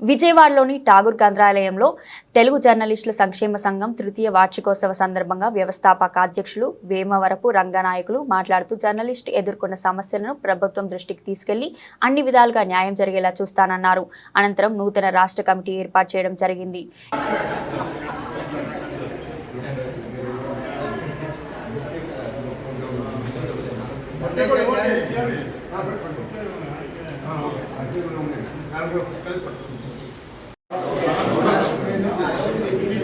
విజయవాడలోని ఠాగూర్ గ్రంథాలయంలో తెలుగు జర్నలిస్టుల సంక్షేమ సంఘం తృతీయ వార్షికోత్సవ సందర్భంగా వ్యవస్థాపక అధ్యక్షులు వేమవరపు రంగనాయకులు మాట్లాడుతూ జర్నలిస్టు ఎదుర్కొన్న సమస్యలను ప్రభుత్వం దృష్టికి తీసుకెళ్ళి అన్ని విధాలుగా న్యాయం జరిగేలా చూస్తానన్నారు అనంతరం నూతన రాష్ట్ర కమిటీ ఏర్పాటు చేయడం జరిగింది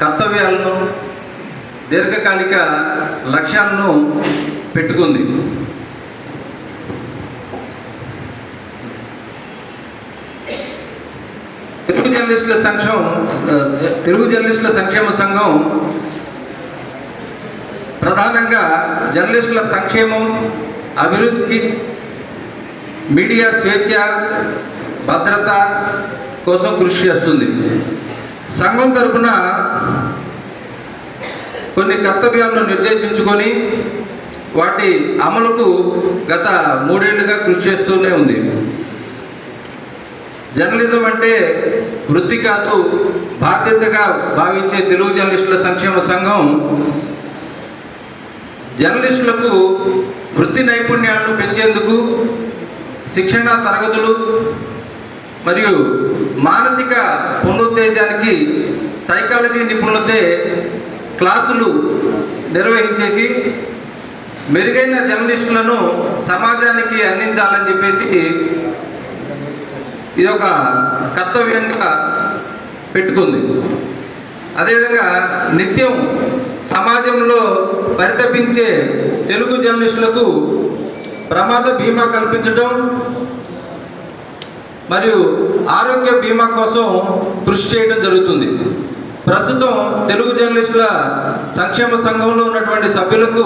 కర్తవ్యాలను దీర్ఘకాలిక లక్ష్యాలను పెట్టుకుంది. తెలుగు జర్నలిస్టుల సంక్షేమం తెలుగు జర్నలిస్టుల సంక్షేమ సంఘం ప్రధానంగా జర్నలిస్టుల సంక్షేమం అభివృద్ధి మీడియా స్వేచ్ఛ భద్రత కోసం కృషి చేస్తుంది. సంఘం తరఫున కొన్ని కర్తవ్యాలను నిర్దేశించుకొని వాటి అమలుకు గత మూడేళ్ళుగా కృషి చేస్తూనే ఉంది. జర్నలిజం అంటే వృత్తి కాదు బాధ్యతగా భావించే తెలుగు జర్నలిస్టుల సంక్షేమ సంఘం. జర్నలిస్టులకు వృత్తి నైపుణ్యాలను పెంచేందుకు శిక్షణ తరగతులు మరియు మానసిక పునరుత్తేజానికి సైకాలజీ నిపుణులతో క్లాసులు నిర్వహించేసి మెరుగైన జర్నలిస్టులను సమాజానికి అందించాలని చెప్పేసి ఇది ఒక కర్తవ్యంగా పెట్టుకుంది. అదేవిధంగా నిత్యం సమాజంలో పరితపించే తెలుగు జర్నలిస్టులకు ప్రమాద బీమా కల్పించడం మరియు ఆరోగ్య బీమా కోసం కృషి చేయడం జరుగుతుంది. ప్రస్తుతం తెలుగు జర్నలిస్టుల సంక్షేమ సంఘంలో ఉన్నటువంటి సభ్యులకు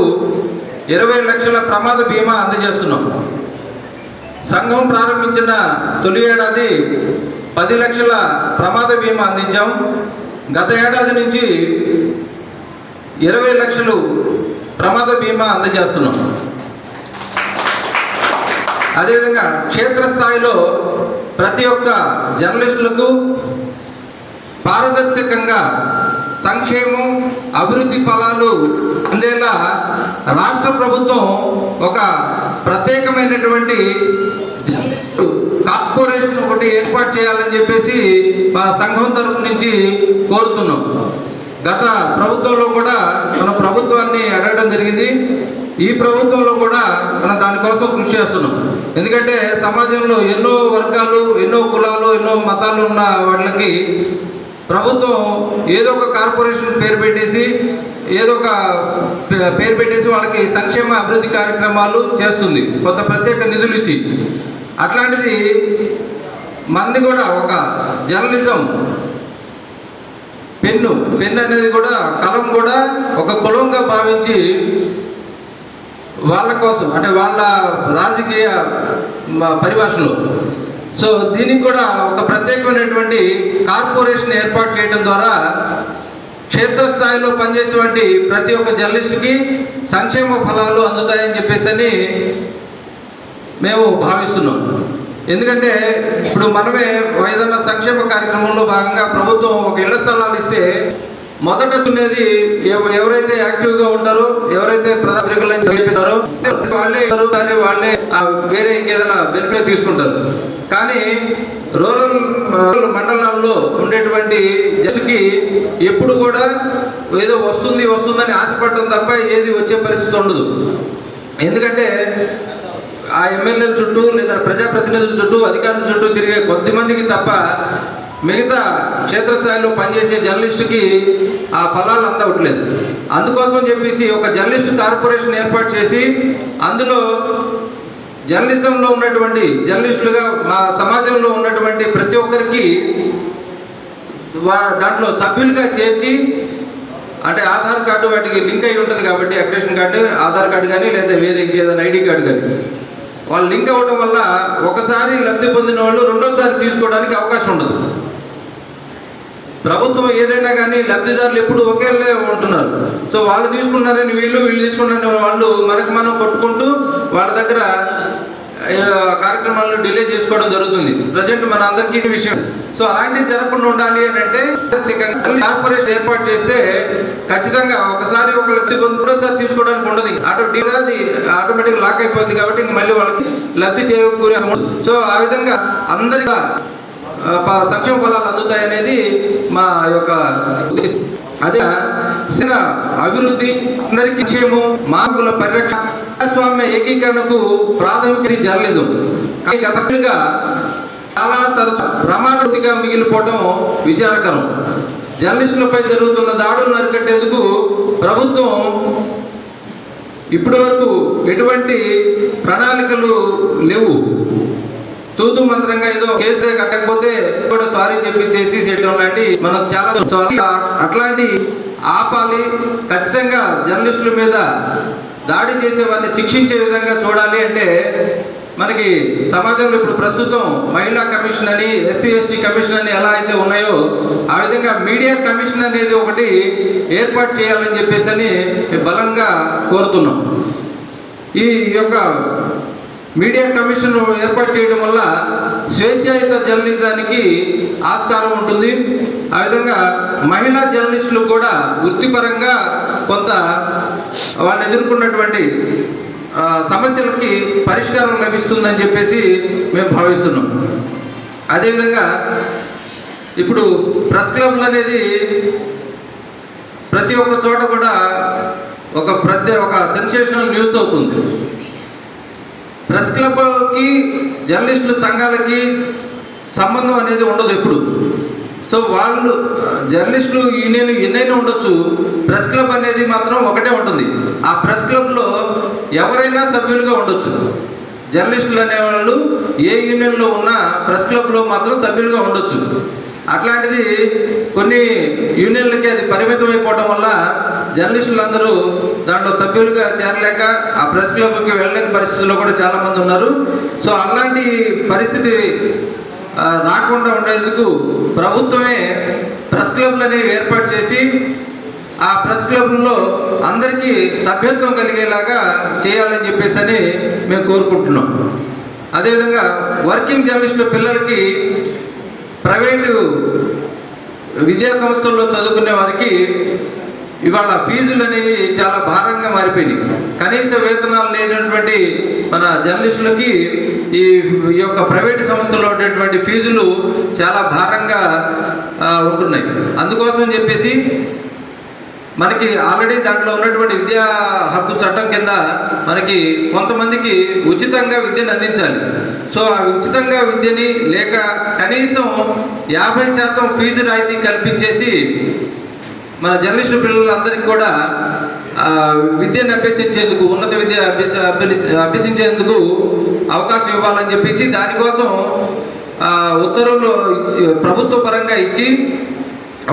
ఇరవై లక్షల ప్రమాద బీమా అందజేస్తున్నాం. సంఘం ప్రారంభించిన తొలి ఏడాది పది లక్షల ప్రమాద బీమా అందించాం. గత ఏడాది నుంచి ఇరవై లక్షలు ప్రమాద బీమా అందజేస్తున్నాం. అదేవిధంగా క్షేత్రస్థాయిలో ప్రతి ఒక్క జర్నలిస్టులకు పారదర్శకంగా సంక్షేమం అభివృద్ధి ఫలాలు అందేలా రాష్ట్ర ప్రభుత్వం ఒక ప్రత్యేకమైనటువంటి జర్నలిస్టు కార్పొరేషన్ ఒకటి ఏర్పాటు చేయాలని చెప్పేసి మా సంఘం తరపు నుంచి కోరుతున్నాం. గత ప్రభుత్వంలో కూడా మన ప్రభుత్వాన్ని అడగడం జరిగింది. ఈ ప్రభుత్వంలో కూడా మనం దానికోసం కృషి చేస్తున్నాం. ఎందుకంటే సమాజంలో ఎన్నో వర్గాలు ఎన్నో కులాలు ఎన్నో మతాలు ఉన్న వాళ్ళకి ప్రభుత్వం ఏదో ఒక కార్పొరేషన్ పేరు పెట్టేసి ఏదో ఒక పే- పేరు పెట్టేసి వాళ్ళకి సంక్షేమ అభివృద్ధి కార్యక్రమాలు చేస్తుంది. కొంత ప్రత్యేక నిధులు ఇచ్చి. అట్లాంటిది మంది కూడా ఒక జర్నలిజం పెన్ను పెన్ అనేది కూడా కలం కూడా ఒక కులంగా భావించి వాళ్ళ కోసం అంటే వాళ్ళ రాజకీయ పరిభాషలో. సో దీనికి కూడా ఒక ప్రత్యేకమైనటువంటి కార్పొరేషన్ ఏర్పాటు చేయడం ద్వారా క్షేత్రస్థాయిలో పనిచేసేటువంటి ప్రతి ఒక్క జర్నలిస్ట్కి సంక్షేమ ఫలాలు అందుతాయని చెప్పేసి అని మేము భావిస్తున్నాం. ఎందుకంటే ఇప్పుడు మనమే ఏదైనా సంక్షేమ కార్యక్రమంలో భాగంగా ప్రభుత్వం ఒక ఇళ్ళ స్థలాలు ఇస్తే మొదట ఉండేది ఎవరైతే ఎవరైతే యాక్టివ్గా ఉంటారో ఎవరైతే ప్రధానికులను సమీపిస్తారో వాళ్ళే కానీ వాళ్ళే వేరే ఇంకేదైనా బెనిఫిట్ తీసుకుంటారు. కానీ రూరల్ రూరల్ మండలాల్లో ఉండేటువంటి జస్ట్కి ఎప్పుడు కూడా ఏదో వస్తుంది వస్తుందని ఆశపడటం తప్ప ఏది వచ్చే పరిస్థితి ఉండదు. ఎందుకంటే ఆ ఎమ్మెల్యేల చుట్టూ లేదా ప్రజాప్రతినిధుల చుట్టూ అధికారుల చుట్టూ తిరిగే కొద్దిమందికి తప్ప మిగతా క్షేత్రస్థాయిలో పనిచేసే జర్నలిస్టుకి ఆ ఫలాలు అందవట్లేదు అందుకోసం చెప్పేసి ఒక జర్నలిస్ట్ కార్పొరేషన్ ఏర్పాటు చేసి అందులో జర్నలిజంలో ఉన్నటువంటి జర్నలిస్టులుగా మా సమాజంలో ఉన్నటువంటి ప్రతి ఒక్కరికి దాంట్లో సభ్యులుగా చేర్చి అంటే ఆధార్ కార్డు వాటికి లింక్ అయి ఉంటుంది కాబట్టి అక్రేషన్ కార్డు ఆధార్ కార్డు కానీ లేదా వేరే ఇంకేదైనా ఐడి కార్డు కానీ వాళ్ళు లింక్ అవ్వడం వల్ల ఒకసారి లబ్ధి పొందిన వాళ్ళు రెండోసారి తీసుకోవడానికి అవకాశం ఉండదు. ప్రభుత్వం ఏదైనా కానీ లబ్ధిదారులు ఎప్పుడు ఒకేళ్ళే ఉంటున్నారు. సో వాళ్ళు తీసుకున్నారని వీళ్ళు వీళ్ళు తీసుకున్నారని వాళ్ళు మనకు మనం కొట్టుకుంటూ వాళ్ళ దగ్గర కార్యక్రమాలను డిలే చేసుకోవడం జరుగుతుంది. ప్రజెంట్ మన అందరికీ ఈ విషయం. సో అలాంటివి జరగకుండా ఉండాలి అని అంటే కార్పొరేషన్ ఏర్పాటు చేస్తే ఖచ్చితంగా ఒకసారి ఒక లబ్ధి పొంది రెండోసారి తీసుకోవడానికి ఉండదు. ఆటోమేటిక్గా అది ఆటోమేటిక్ లాక్ అయిపోతుంది కాబట్టి ఇంక మళ్ళీ వాళ్ళకి లబ్ధి చేకూరే సో ఆ విధంగా అందరిగా సంక్షేమ ఫలాలు అందుతాయనేది మా యొక్క ఉద్దేశం. అదే చిన్న అభివృద్ధి అందరికీ క్షేమం మార్పుల పరిరక్షణ ప్రజాస్వామ్య ఏకీకరణకు ప్రాథమిక జర్నలిజం. కానీ గతంగా చాలా తరచు ప్రమాదవతిగా మిగిలిపోవడం విచారకరం. జర్నలిస్టులపై జరుగుతున్న దాడులను అరికట్టేందుకు ప్రభుత్వం ఇప్పటి వరకు ఎటువంటి ప్రణాళికలు లేవు. తూతు మంత్రంగా ఏదో కేసే కట్టకపోతే కూడా సారీ చెప్పించేసి చేయడం లాంటి మనం చాలా అట్లాంటి ఆపాలి. ఖచ్చితంగా జర్నలిస్టుల మీద దాడి చేసే వారిని శిక్షించే విధంగా చూడాలి అంటే మనకి సమాజంలో ఇప్పుడు ప్రస్తుతం మహిళా కమిషన్ అని ఎస్సీ ఎస్టీ కమిషన్ అని ఎలా అయితే ఉన్నాయో ఆ విధంగా మీడియా కమిషన్ అనేది ఒకటి ఏర్పాటు చేయాలని చెప్పేసి అని బలంగా కోరుతున్నాం. ఈ యొక్క మీడియా కమిషన్ ఏర్పాటు చేయడం వల్ల స్వేచ్ఛాయుత జర్నలిజానికి ఆస్కారం ఉంటుంది. ఆ విధంగా మహిళా జర్నలిస్టులు కూడా వృత్తిపరంగా కొంత వాళ్ళు ఎదుర్కొన్నటువంటి సమస్యలకి పరిష్కారం లభిస్తుందని చెప్పేసి మేము భావిస్తున్నాం. అదేవిధంగా ఇప్పుడు ప్రెస్ క్లబ్లు అనేది ప్రతి ఒక్క చోట కూడా ఒక ప్రతి ఒక సెన్సేషనల్ న్యూస్ అవుతుంది. ప్రెస్ క్లబ్కి జర్నలిస్టుల సంఘాలకి సంబంధం అనేది ఉండదు ఎప్పుడు. సో వాళ్ళు జర్నలిస్టులు యూనియన్ ఎన్నైనా ఉండొచ్చు. ప్రెస్ క్లబ్ అనేది మాత్రం ఒకటే ఉంటుంది. ఆ ప్రెస్ క్లబ్లో ఎవరైనా సభ్యులుగా ఉండొచ్చు. జర్నలిస్టులు అనేవాళ్ళు ఏ యూనియన్లో ఉన్నా ప్రెస్ క్లబ్లో మాత్రం సభ్యులుగా ఉండొచ్చు. అట్లాంటిది కొన్ని యూనియన్లకి అది పరిమితం అయిపోవడం వల్ల జర్నలిస్టులు అందరూ దాంట్లో సభ్యులుగా చేరలేక ఆ ప్రెస్ క్లబ్కి వెళ్ళలేని పరిస్థితుల్లో కూడా చాలామంది ఉన్నారు. సో అలాంటి పరిస్థితి రాకుండా ఉండేందుకు ప్రభుత్వమే ప్రెస్ క్లబ్లు అనేవి ఏర్పాటు చేసి ఆ ప్రెస్ క్లబ్లో అందరికీ సభ్యత్వం కలిగేలాగా చేయాలని చెప్పేసి అని మేము కోరుకుంటున్నాం. అదేవిధంగా వర్కింగ్ జర్నలిస్టుల పిల్లలకి ప్రైవేటు విద్యా సంస్థల్లో చదువుకునే వారికి ఇవాళ ఫీజులు అనేవి చాలా భారంగా మారిపోయినాయి. కనీస వేతనాలు లేనటువంటి మన జర్నలిస్టులకి ఈ ఈ యొక్క ప్రైవేట్ సంస్థల్లో ఉండేటువంటి ఫీజులు చాలా భారంగా ఉంటున్నాయి. అందుకోసం చెప్పేసి మనకి ఆల్రెడీ దాంట్లో ఉన్నటువంటి విద్యా హక్కు చట్టం కింద మనకి కొంతమందికి ఉచితంగా విద్యను అందించాలి. సో ఆ ఉచితంగా విద్యని లేక కనీసం యాభై శాతం ఫీజు రాయితీ కల్పించేసి మన జర్నలిస్టు పిల్లలందరికీ కూడా విద్యను అభ్యసించేందుకు ఉన్నత విద్య అభ్యస అభ్యసించేందుకు అవకాశం ఇవ్వాలని చెప్పేసి దానికోసం ఉత్తర్వులు ఇచ్చి ప్రభుత్వ పరంగా ఇచ్చి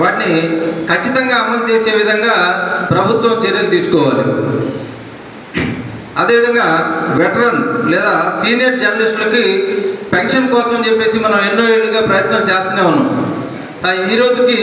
వాటిని ఖచ్చితంగా అమలు చేసే విధంగా ప్రభుత్వం చర్యలు తీసుకోవాలి. అదేవిధంగా వెటరన్ లేదా సీనియర్ జర్నలిస్టులకి పెన్షన్ కోసం చెప్పేసి మనం ఎన్నో ఏళ్ళుగా ప్రయత్నం చేస్తూనే ఉన్నాం. ఈ రోజుకి